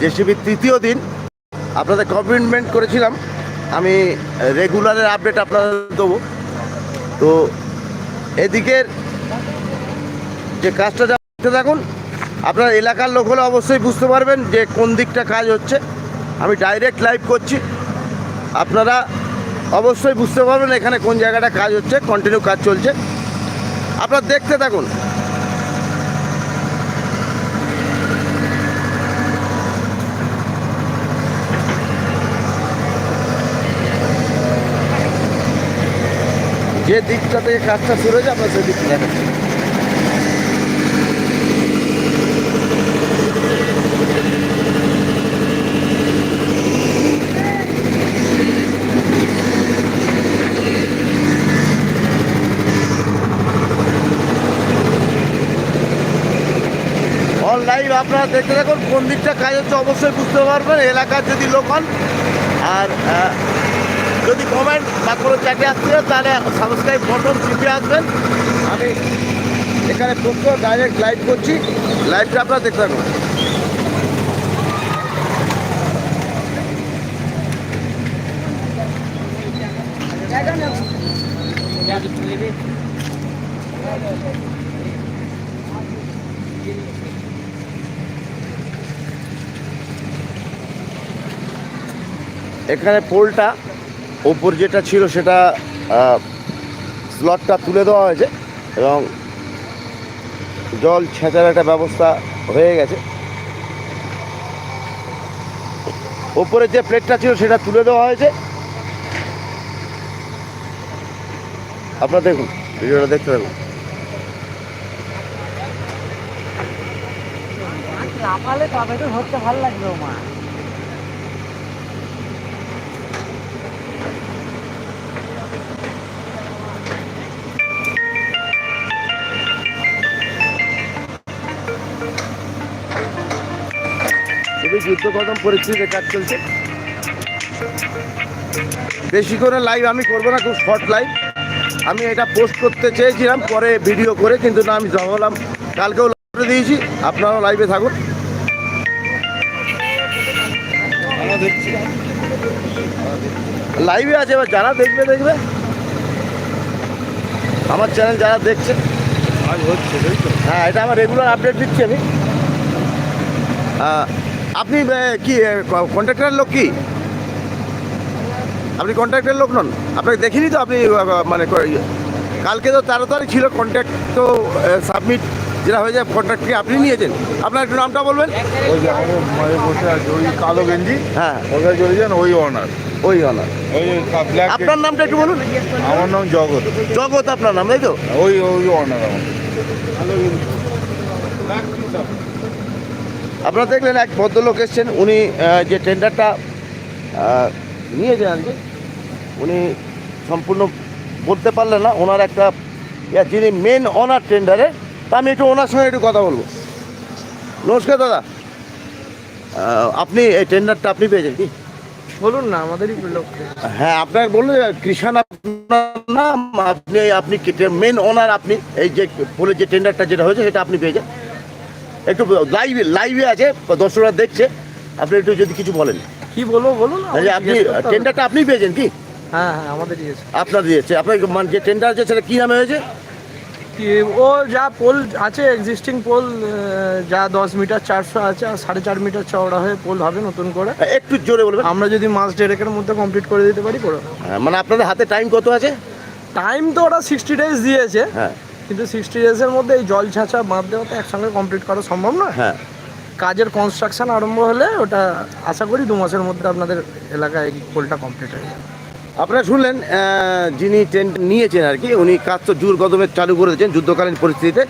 জেসিবির তৃতীয় দিন আপনাদের কমিটমেন্ট করেছিলাম। আমি রেগুলারের আপডেট আপনাদের দেবো। তো এদিকের যে কাজটা যা থাকুন আপনার এলাকার লোক হলে অবশ্যই বুঝতে পারবেন যে কোন দিকটা কাজ হচ্ছে। আমি ডাইরেক্ট লাইভ করছি। আপনারা অবশ্যই বুঝতে পারবেন এখানে কোন জায়গাটা কাজ হচ্ছে কন্টিনিউ কাজ চলছে। আপনারা দেখতে থাকুন। যে দিকটা থেকে কাজটা শুরু হয়েছে আপনার সেই দিকটা দেখাচ্ছি লাইভ আপনারা দেখতে থাকুন, কোন দিকটা কাজ হচ্ছে অবশ্যই বুঝতে পারবেন, এলাকার যদি লোক আর যদি কমেন্ট বা কোনো চ্যাটে আসতে তাহলে সাবস্ক্রাইব বটন টিপে আসবেন। আমি এখানে প্রত্যেক ডাইরেক্ট লাইভ করছি। লাইভটা আপনারা দেখতে থাকুন। এখানে পোলটা ওপর যেটা ছিল সেটা স্লটটা তুলে দেওয়া হয়েছে এবং জল ছেঁচার একটা ব্যবস্থা হয়ে গেছে ওপরে যে প্লেটটা ছিল সেটা তুলে দেওয়া হয়েছে আপনারা দেখুন ভিডিওটা দেখতে থাকুন লাফালে তবে তো ধরতে ভালো লাগবে মা খুবই যুদ্ধকদম পরিস্থিতিতে কাজ চলছে। বেশি করে লাইভ আমি করব না খুব শর্ট লাইভ আমি এটা পোস্ট করতে চেয়েছিলাম পরে ভিডিও করে কিন্তু না আমি জমালাম কালকেও লাইভে দিয়েছি আপনারাও লাইভে থাকুন। লাইভে আছে এবার যারা দেখবে দেখবে। আমার চ্যানেল যারা দেখছে। হ্যাঁ এটা আমার রেগুলার আপডেট দিচ্ছি আমি। আপনি কি কন্ট্রাক্টরের লোক কি? আপনি কন্ট্রাক্টের লোক নন? আপনাকে দেখিনি তো আপনি মানে ক- ইয়ে, কালকে তো তেরো তারিখ ছিল কন্ট্রাক্ট তো সাবমিট যেটা হয়ে যায় কন্ট্রাক্টকে আপনি নিয়েছেন। আপনার একটু নামটা বলবেন? ওই যে বসে আছে ওই কালো গেঞ্জি। হ্যাঁ। ওখানে চলে যান ওই অনার ওই অনার ওই আপনার নামটা একটু বলুন। আমার নাম জগৎ। জগৎ আপনার নাম তাই তো? ওই ওই অনার আমার। আপনারা দেখলেন এক ভদ্রলোক এসছেন উনি যে টেন্ডারটা নিয়ে যান আর কি উনি সম্পূর্ণ বলতে পারলেন না ওনার একটা যিনি মেন ওনার টেন্ডারে তা আমি একটু ওনার সঙ্গে একটু কথা বলব। নমস্কার দাদা। আপনি এই টেন্ডারটা আপনি পেয়েছেন কি? বলুন না আমাদেরই লোক। হ্যাঁ আপনার বলুন কৃষাণ আপনার নাম আপনি আপনি মেন ওনার আপনি এই যে বলে যে টেন্ডারটা যেটা হয়েছে সেটা আপনি পেয়েছেন। একটু লাইভে লাইভে আছে দর্শকরা দেখছে। আপনি একটু যদি কিছু বলেন। কি বলব বলুন আপনি টেন্ডারটা আপনি পেয়েছেন কি? হ্যাঁ হ্যাঁ আমাদের দিয়েছে আপনার দিয়েছে। আপনার মানে যে টেন্ডার আছে সেটা কী নামে হয়েছে? ও যা পোল আছে এক্সিস্টিং পোল যা দশ মিটার চারশো আছে আর সাড়ে চার মিটার চওড়া হয়ে পোল হবে নতুন করে। একটু জোরে বলবেন। আমরা যদি মাস ডেরেকের মধ্যে কমপ্লিট করে দিতে পারি করে হ্যাঁ, মানে আপনাদের হাতে টাইম কত আছে? টাইম তো ওরা সিক্সটি ডেজ দিয়েছে। হ্যাঁ। কিন্তু সিক্সটি ডেজের মধ্যে এই জল ছাঁচা বাঁধ দেওয়া তো একসঙ্গে কমপ্লিট করা সম্ভব নয়? হ্যাঁ। কাজের কনস্ট্রাকশন আরম্ভ হলে ওটা আশা করি দু মাসের মধ্যে আপনাদের এলাকায় এই পোলটা কমপ্লিট হয়ে যাবে। আপনারা শুনলেন যিনি টেন্ট নিয়েছেন আর কি উনি কাজ তো জোর কদমে চালু করে দিয়েছেন যুদ্ধকালীন পরিস্থিতিতে।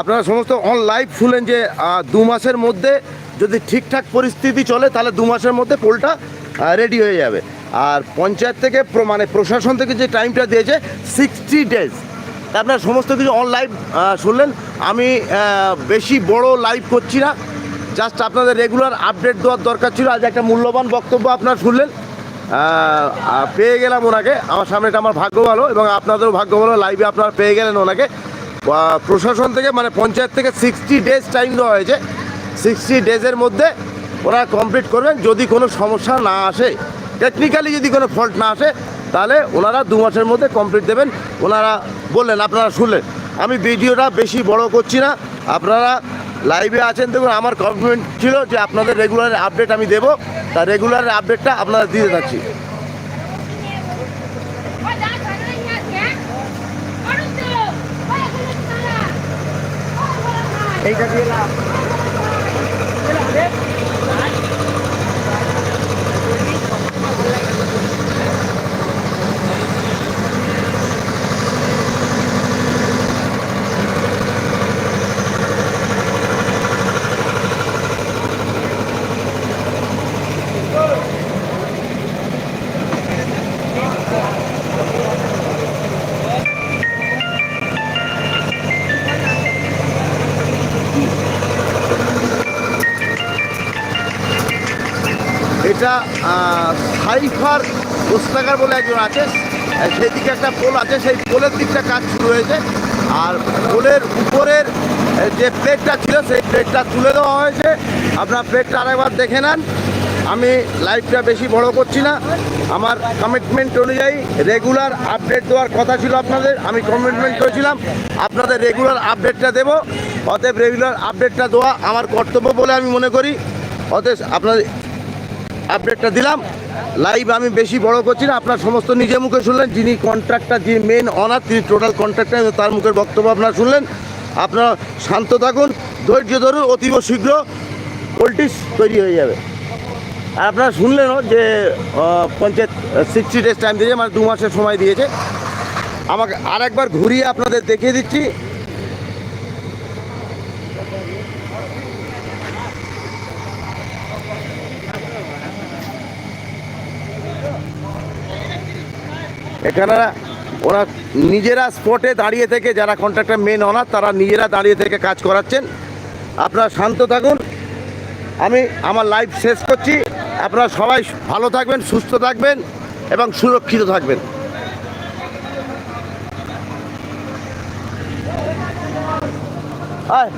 আপনারা সমস্ত অন লাইভ শুনলেন যে দু মাসের মধ্যে যদি ঠিকঠাক পরিস্থিতি চলে তাহলে দু মাসের মধ্যে পোলটা রেডি হয়ে যাবে। আর পঞ্চায়েত থেকে মানে প্রশাসন থেকে যে টাইমটা দিয়েছে সিক্সটি ডেজ আপনারা সমস্ত কিছু অন লাইভ শুনলেন। আমি বেশি বড় লাইভ করছি না। জাস্ট আপনাদের রেগুলার আপডেট দেওয়ার দরকার ছিল। আজ একটা মূল্যবান বক্তব্য আপনারা শুনলেন। পেয়ে গেলাম ওনাকে। আমার সামনে এটা আমার ভাগ্য ভালো এবং আপনাদেরও ভাগ্য ভালো। লাইভে আপনারা পেয়ে গেলেন ওনাকে। প্রশাসন থেকে মানে পঞ্চায়েত থেকে সিক্সটি ডেজ টাইম দেওয়া হয়েছে। সিক্সটি ডেজের মধ্যে ওরা কমপ্লিট করবেন। যদি কোনো সমস্যা না আসে টেকনিক্যালি যদি কোনো ফল্ট না আসে, তাহলে ওনারা দু মাসের মধ্যে কমপ্লিট দেবেন। ওনারা বললেন, আপনারা শুনলেন। আমি ভিডিওটা বেশি বড় করছি না। আপনারা লাইভে আছেন, দেখুন, আমার কমিটমেন্ট ছিল যে আপনাদের রেগুলার আপডেট আমি দেবো। তা রেগুলার আপডেটটা আপনারা দিতে থাকছি এইটা দিয়ে আহ, সাইফার কোস্তাকার বলে একজন আছে। আহ, সেই দিকে একটা পোল আছে সেই পোলের দিকটা কাজ শুরু হয়েছে। আর পোলের উপরের যে প্লেটটা ছিল সেই প্লেটটা তুলে দেওয়া হয়েছে। আপনার প্লেটটা আরেকবার দেখে নেন। আমি লাইভটা বেশি বড় করছি না। আমার কমিটমেন্ট অনুযায়ী রেগুলার আপডেট দেওয়ার কথা ছিল আপনাদের। আমি কমিটমেন্ট করেছিলাম আপনাদের রেগুলার আপডেটটা দেবো। অতএব রেগুলার আপডেটটা দেওয়া আমার কর্তব্য বলে আমি মনে করি। অতএব আপনাদের আপডেটটা দিলাম। লাইভ আমি বেশি বড় করছি না, আপনার সমস্ত নিজে মুখে শুনলেন, যিনি কন্ট্রাক্টর যিনি মেন অনার তিনি টোটাল কন্ট্রাক্টর তার মুখের বক্তব্য আপনারা শুনলেন। আপনারা শান্ত থাকুন, ধৈর্য ধরুন, অতীব শীঘ্র পোলট্রিস তৈরি হয়ে যাবে। আর আপনারা শুনলেনও যে পঞ্চায়েত সিক্সটি ডেজ টাইম দিয়েছে মানে দু মাসের সময় দিয়েছে। আমাকে আরেকবার ঘুরিয়ে আপনাদের দেখিয়ে দিচ্ছি। এখানে ওরা নিজেরা স্পটে দাঁড়িয়ে থেকে যারা কন্ট্রাক্টর মেন অনার তারা নিজেরা দাঁড়িয়ে থেকে কাজ করাচ্ছেন। আপনারা শান্ত থাকুন। আমি আমার লাইফ শেষ করছি। আপনারা সবাই ভালো থাকবেন, সুস্থ থাকবেন এবং সুরক্ষিত থাকবেন। আয়।